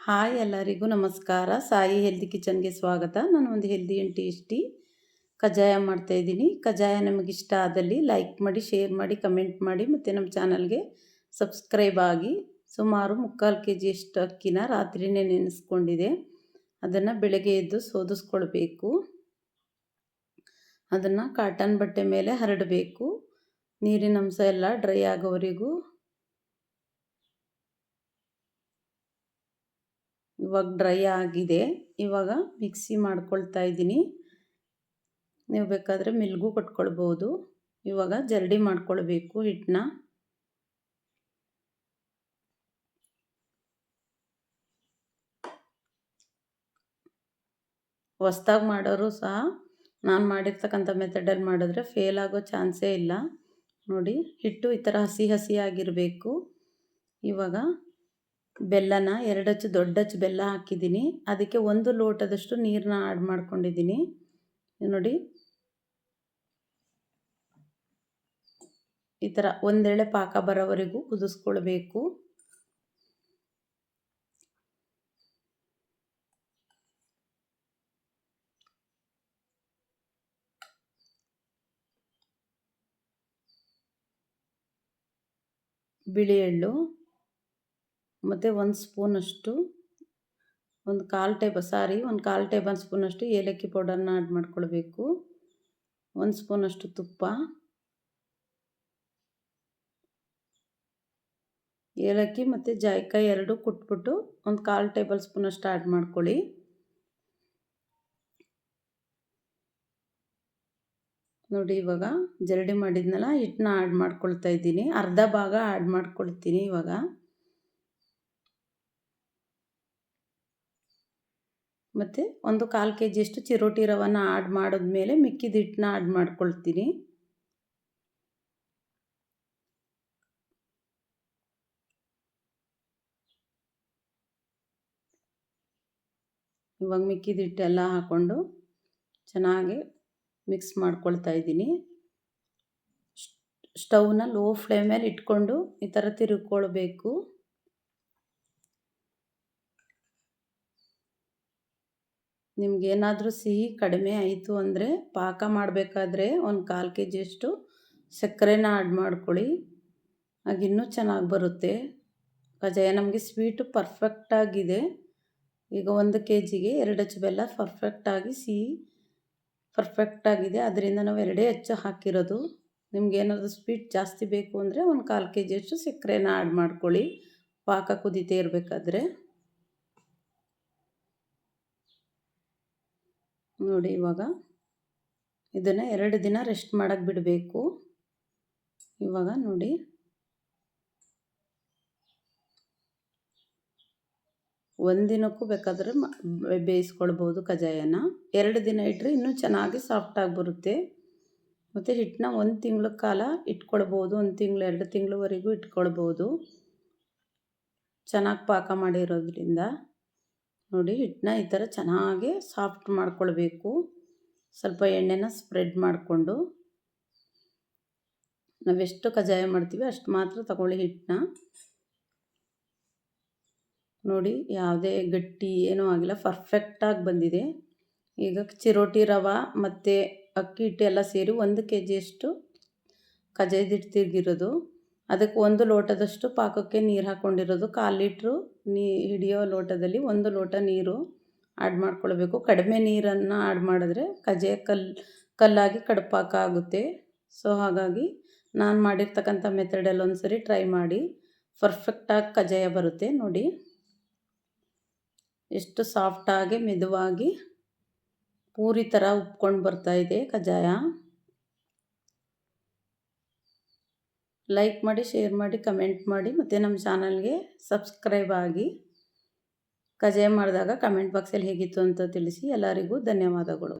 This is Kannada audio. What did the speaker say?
ಹಾಯ್ ಎಲ್ಲರಿಗೂ ನಮಸ್ಕಾರ. ಸಾಯಿ ಹೆಲ್ದಿ ಕಿಚನ್ಗೆ ಸ್ವಾಗತ. ನಾನು ಒಂದು ಹೆಲ್ದಿ ಆ್ಯಂಡ್ ಟೇಸ್ಟಿ ಕಜ್ಜಾಯ ಮಾಡ್ತಾಯಿದ್ದೀನಿ ಕಜ್ಜಾಯ ನಮಗಿಷ್ಟ ಆದಲ್ಲಿ ಲೈಕ್ ಮಾಡಿ ಶೇರ್ ಮಾಡಿ ಕಮೆಂಟ್ ಮಾಡಿ ಮತ್ತು ನಮ್ಮ ಚಾನಲ್ಗೆ ಸಬ್ಸ್ಕ್ರೈಬ್ ಆಗಿ ಸುಮಾರು ಮುಕ್ಕಾಲು ಕೆ ಜಿಯಷ್ಟು ಅಕ್ಕಿನ ರಾತ್ರಿನೇ ನೆನೆಸ್ಕೊಂಡಿದೆ. ಅದನ್ನು ಬೆಳಗ್ಗೆ ಎದ್ದು ಸೋದಿಸ್ಕೊಳ್ಬೇಕು. ಅದನ್ನು ಕಾಟನ್ ಬಟ್ಟೆ ಮೇಲೆ ಹರಡಬೇಕು. ನೀರಿನ ಅಂಶ ಎಲ್ಲ ಡ್ರೈ ಆಗೋವರೆಗೂ ಇವಾಗ ಡ್ರೈ ಆಗಿದೆ. ಇವಾಗ ಮಿಕ್ಸಿ ಮಾಡ್ಕೊಳ್ತಾ ಇದ್ದೀನಿ. ನೀವು ಬೇಕಾದರೆ ಮಿಲ್ಗೂ ಕೊಟ್ಕೊಳ್ಬೋದು. ಇವಾಗ ಜರಡಿ ಮಾಡ್ಕೊಳ್ಬೇಕು ಹಿಟ್ಟನ್ನ. ಹೊಸ್ದಾಗಿ ಮಾಡೋರು ಸಹ ನಾನು ಮಾಡಿರ್ತಕ್ಕಂಥ ಮೆಥಡಲ್ಲಿ ಮಾಡಿದ್ರೆ ಫೇಲ್ ಆಗೋ ಚಾನ್ಸೇ ಇಲ್ಲ. ನೋಡಿ, ಹಿಟ್ಟು ಈ ಥರ ಹಸಿ ಹಸಿಯಾಗಿರಬೇಕು. ಇವಾಗ ಬೆಲ್ಲನ ಎರಡಚ್ಚು ದೊಡ್ಡಚ್ಚು ಬೆಲ್ಲ ಹಾಕಿದ್ದೀನಿ. ಅದಕ್ಕೆ ಒಂದು ಲೋಟದಷ್ಟು ನೀರನ್ನ ಆಡ್ ಮಾಡ್ಕೊಂಡಿದ್ದೀನಿ. ನೋಡಿ. ಈ ಥರ ಒಂದೆಳೆ ಪಾಕ ಬರೋವರೆಗೂ ಕುದಿಸ್ಕೊಳ್ಬೇಕು. ಬಿಳಿ ಎಳ್ಳು. ಮತ್ತು ಒಂದು ಸ್ಪೂನಷ್ಟು ಒಂದು ಕಾಲು ಟೇಬಲ್, ಸಾರಿ, ಒಂದು ಕಾಲು ಟೇಬಲ್ ಸ್ಪೂನಷ್ಟು ಏಲಕ್ಕಿ ಪೌಡರ್ನ ಆ್ಯಡ್ ಮಾಡ್ಕೊಳ್ಬೇಕು. ಒಂದು ಸ್ಪೂನಷ್ಟು ತುಪ್ಪ. ಏಲಕ್ಕಿ ಮತ್ತು ಜಾಯಿಕಾಯಿ ಎರಡು ಕುಟ್ಬಿಟ್ಟು ಒಂದು ಕಾಲು ಟೇಬಲ್ ಸ್ಪೂನಷ್ಟು ಆ್ಯಡ್ ಮಾಡ್ಕೊಳ್ಳಿ. ನೋಡಿ ಇವಾಗ ಜರಡಿ ಮಾಡಿದ್ನಲ್ಲ, ಹಿಟ್ಟನ್ನ ಆ್ಯಡ್ ಮಾಡ್ಕೊಳ್ತಾ ಇದ್ದೀನಿ. ಅರ್ಧ ಭಾಗ ಆ್ಯಡ್ ಮಾಡ್ಕೊಳ್ತೀನಿ ಇವಾಗ. ಮತ್ತು ಒಂದು ಕಾಲು ಕೆ ಜಿಯಷ್ಟು ಚಿರೋಟಿ ರವನ ಆಡ್ ಮಾಡಿದ್ಮೇಲೆ ಮಿಕ್ಕಿದ ಹಿಟ್ಟನ್ನ ಆಡ್ ಮಾಡ್ಕೊಳ್ತೀನಿ. ಇವಾಗ ಮಿಕ್ಕಿದ ಹಿಟ್ಟೆಲ್ಲ ಹಾಕ್ಕೊಂಡು ಚೆನ್ನಾಗಿ ಮಿಕ್ಸ್ ಮಾಡ್ಕೊಳ್ತಾ ಇದ್ದೀನಿ. ಸ್ಟವ್ನ ಲೋ ಫ್ಲೇಮಲ್ಲಿ ಇಟ್ಕೊಂಡು ಈ ಥರ ತಿರುಗ್ಕೊಳ್ಬೇಕು. ನಿಮಗೇನಾದರೂ ಸಿಹಿ ಕಡಿಮೆ ಆಯಿತು ಅಂದರೆ ಪಾಕ ಮಾಡಬೇಕಾದ್ರೆ ಒಂದು ಕಾಲು ಕೆ ಜಿಯಷ್ಟು ಸಕ್ಕರೆನ ಆ್ಯಡ್ ಮಾಡ್ಕೊಳ್ಳಿ. ಆಗ ಇನ್ನೂ ಚೆನ್ನಾಗಿ ಬರುತ್ತೆ. ಕಜಾಯ ನಮಗೆ ಸ್ವೀಟು ಪರ್ಫೆಕ್ಟಾಗಿದೆ ಈಗ ಒಂದು ಕೆ ಜಿಗೆ ಎರಡು ಹಚ್ಚು ಬೆಲ್ಲ ಪರ್ಫೆಕ್ಟಾಗಿ ಸಿಹಿ ಪರ್ಫೆಕ್ಟಾಗಿದೆ ಅದರಿಂದ ನಾವು ಎರಡೇ ಹೆಚ್ಚು ಹಾಕಿರೋದು. ನಿಮಗೇನಾದರೂ ಸ್ವೀಟ್ ಜಾಸ್ತಿ ಬೇಕು ಅಂದರೆ ಒಂದು ಕಾಲು ಕೆ ಜಿಯಷ್ಟು ಸಕ್ಕರೆನ ಆ್ಯಡ್ ಮಾಡ್ಕೊಳ್ಳಿ. ಪಾಕ ಕುದೀತೇ ಇರಬೇಕಾದ್ರೆ. ನೋಡಿ ಇವಾಗ ಇದನ್ನು ಎರಡು ದಿನ ರೆಸ್ಟ್ ಮಾಡೋಕ್ಕೆ ಬಿಡಬೇಕು. ಇವಾಗ ನೋಡಿ. ಒಂದಿನಕ್ಕೂ ಬೇಕಾದರೆ ಬೇಯಿಸ್ಕೊಳ್ಬೋದು ಕಜಾಯನ ಎರಡು ದಿನ ಇಟ್ಟರೆ ಇನ್ನೂ ಚೆನ್ನಾಗಿ ಸಾಫ್ಟಾಗಿ ಬರುತ್ತೆ. ಮತ್ತು ಹಿಟ್ಟನ್ನ ಒಂದು ತಿಂಗಳ ಕಾಲ ಇಟ್ಕೊಳ್ಬೋದು, ಒಂದು ತಿಂಗಳು, ಎರಡು ತಿಂಗಳವರೆಗೂ ಇಟ್ಕೊಳ್ಬೋದು. ಚೆನ್ನಾಗಿ ಪಾಕ ಮಾಡಿರೋದ್ರಿಂದ. ನೋಡಿ, ಹಿಟ್ಟನ್ನ ಈ ಥರ ಚೆನ್ನಾಗಿ ಸಾಫ್ಟ್ ಮಾಡ್ಕೊಳ್ಬೇಕು. ಸ್ವಲ್ಪ ಎಣ್ಣೆನ ಸ್ಪ್ರೆಡ್ ಮಾಡಿಕೊಂಡು. ನಾವೆಷ್ಟು ಕಜ್ಜಾಯ ಮಾಡ್ತೀವಿ ಅಷ್ಟು ಮಾತ್ರ ತಗೊಳ್ಳಿ ಹಿಟ್ಟನ್ನ. ನೋಡಿ, ಯಾವುದೇ ಗಟ್ಟಿ ಏನೂ ಆಗಿಲ್ಲ ಪರ್ಫೆಕ್ಟಾಗಿ ಬಂದಿದೆ. ಈಗ ಚಿರೋಟಿ ರವೆ ಮತ್ತು ಅಕ್ಕಿ ಹಿಟ್ಟು ಎಲ್ಲ ಸೇರಿ ಒಂದು ಕೆ ಜಿಯಷ್ಟು ಕಜಾಯದಿಟ್ಟು ತಿರುಗಿರೋದು. ಅದಕ್ಕೆ ಒಂದು ಲೋಟದಷ್ಟು ಪಾಕಕ್ಕೆ ನೀರು ಹಾಕ್ಕೊಂಡಿರೋದು. ಕಾಲು ಲೀಟ್ರು ನೀ ಹಿಡಿಯೋ ಲೋಟದಲ್ಲಿ ಒಂದು ಲೋಟ ನೀರು ಆ್ಯಡ್ ಮಾಡ್ಕೊಳ್ಬೇಕು. ಕಡಿಮೆ ನೀರನ್ನು ಆ್ಯಡ್ ಮಾಡಿದ್ರೆ ಕಜೆ ಕಲ್ಲು ಕಲ್ಲಾಗಿ ಕಡುಪಾಕ ಆಗುತ್ತೆ. ಸೊ, ಹಾಗಾಗಿ ನಾನು ಮಾಡಿರ್ತಕ್ಕಂಥ ಮೆಥಡಲ್ಲಿ ಒಂದು ಸರಿ ಟ್ರೈ ಮಾಡಿ. ಪರ್ಫೆಕ್ಟಾಗಿ ಕಜಾಯ ಬರುತ್ತೆ, ನೋಡಿ. ಎಷ್ಟು ಸಾಫ್ಟಾಗಿ, ಮೆದುವಾಗಿ, ಪೂರಿ ಥರ ಉಪ್ಕೊಂಡು ಬರ್ತಾಯಿದೆ ಕಜಾಯ ಲೈಕ್ ಮಾಡಿ ಶೇರ್ ಮಾಡಿ ಕಮೆಂಟ್ ಮಾಡಿ, ಮತ್ತು ನಮ್ಮ ಚಾನಲ್ಗೆ ಸಬ್ಸ್ಕ್ರೈಬ್ ಆಗಿ ಕಜಾಯ ಮಾಡಿದಾಗ ಕಮೆಂಟ್ ಬಾಕ್ಸಲ್ಲಿ ಹೇಗಿತ್ತು ಅಂತ ತಿಳಿಸಿ ಎಲ್ಲರಿಗೂ ಧನ್ಯವಾದಗಳು.